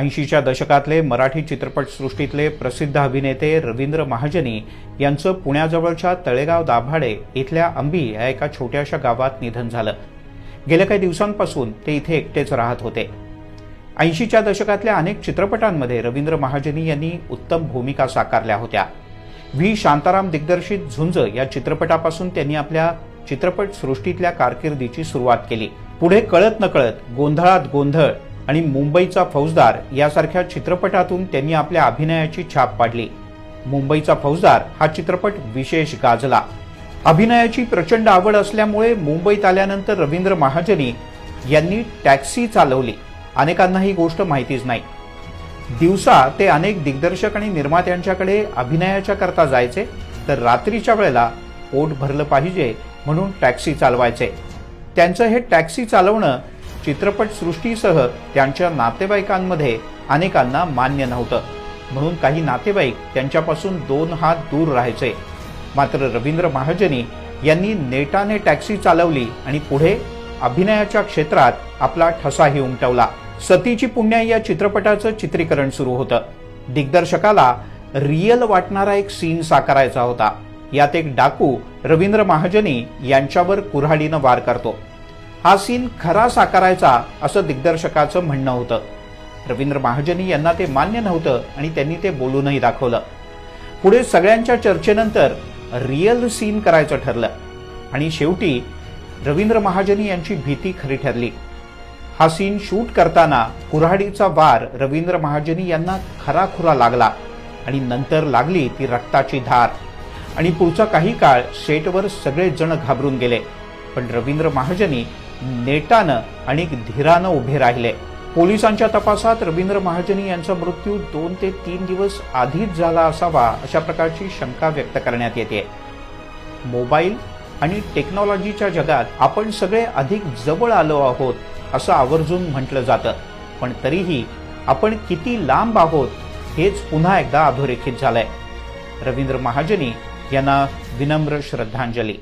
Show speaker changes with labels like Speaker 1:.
Speaker 1: ऐंशीच्या दशकातले मराठी चित्रपटसृष्टीतले प्रसिद्ध अभिनेते रवींद्र महाजनी यांचं पुण्याजवळच्या तळेगाव दाभाडे इथल्या अंबी या एका छोट्याशा गावात निधन झालं. गेल्या काही दिवसांपासून ते इथे एकटेच राहत होते. ऐंशीच्या दशकातल्या अनेक चित्रपटांमध्ये रवींद्र महाजनी यांनी उत्तम भूमिका साकारल्या होत्या. व्ही. शांताराम दिग्दर्शित झुंज या चित्रपटापासून त्यांनी आपल्या चित्रपटसृष्टीतल्या कारकिर्दीची सुरुवात केली. पुढे कळत नकळत गोंधळात गोंधळ आणि मुंबईचा फौजदार यासारख्या चित्रपटातून त्यांनी आपल्या अभिनयाची छाप पाडली. मुंबईचा फौजदार हा चित्रपट विशेष गाजला. अभिनयाची प्रचंड आवड असल्यामुळे मुंबईत आल्यानंतर रवींद्र महाजनी यांनी टॅक्सी चालवली. अनेकांना ही गोष्ट माहितीच नाही. दिवसा ते अनेक दिग्दर्शक आणि निर्मात्यांच्याकडे अभिनयाच्या करता जायचे तर रात्रीच्या वेळेला पोट भरलं पाहिजे म्हणून टॅक्सी चालवायचे. त्यांचं हे टॅक्सी चालवणं चित्रपटसृष्टीसह त्यांच्या नातेवाईकांमध्ये अनेकांना मान्य नव्हतं. म्हणून काही नातेवाईक त्यांच्यापासून दोन हात दूर राहायचे. मात्र रवींद्र महाजनी यांनी नेटाने टॅक्सी चालवली आणि पुढे अभिनयाच्या क्षेत्रात आपला ठसाही उमटवला सतीची पुण्या या चित्रपटाचं चित्रीकरण सुरू होतं. दिग्दर्शकाला रियल वाटणारा एक सीन साकारायचा होता. यात एक डाकू रवींद्र महाजनी यांच्यावर कुऱ्हाडीनं वार करतो. हा सीन खरा साकारायचा असं दिग्दर्शकाचं म्हणणं होतं. रवींद्र महाजनी यांना ते मान्य नव्हतं आणि त्यांनी ते बोलूनही दाखवलं. पुढे सगळ्यांच्या चर्चेनंतर रिअल सीन करायचं ठरलं आणि शेवटी रवींद्र महाजनी यांची भीती खरी ठरली. हा सीन शूट करताना कुऱ्हाडीचा वार रवींद्र महाजनी यांना खराखुरा लागला आणि नंतर लागली ती रक्ताची धार. आणि पुढचा काही काळ सेटवर सगळेजण घाबरून गेले. पण रवींद्र महाजनी नेटानं आणि धीरानं उभे राहिले. पोलिसांच्या तपासात रवींद्र महाजनी यांचा मृत्यू दोन ते तीन दिवस आधीच झाला असावा अशा प्रकारची शंका व्यक्त करण्यात येते. मोबाईल आणि टेक्नॉलॉजीच्या जगात आपण सगळे अधिक जवळ आलो आहोत असं आवर्जून म्हटलं जातं. पण तरीही आपण किती लांब आहोत हेच पुन्हा एकदा अधोरेखित झालंय. रवींद्र महाजनी यांना विनम्र श्रद्धांजली.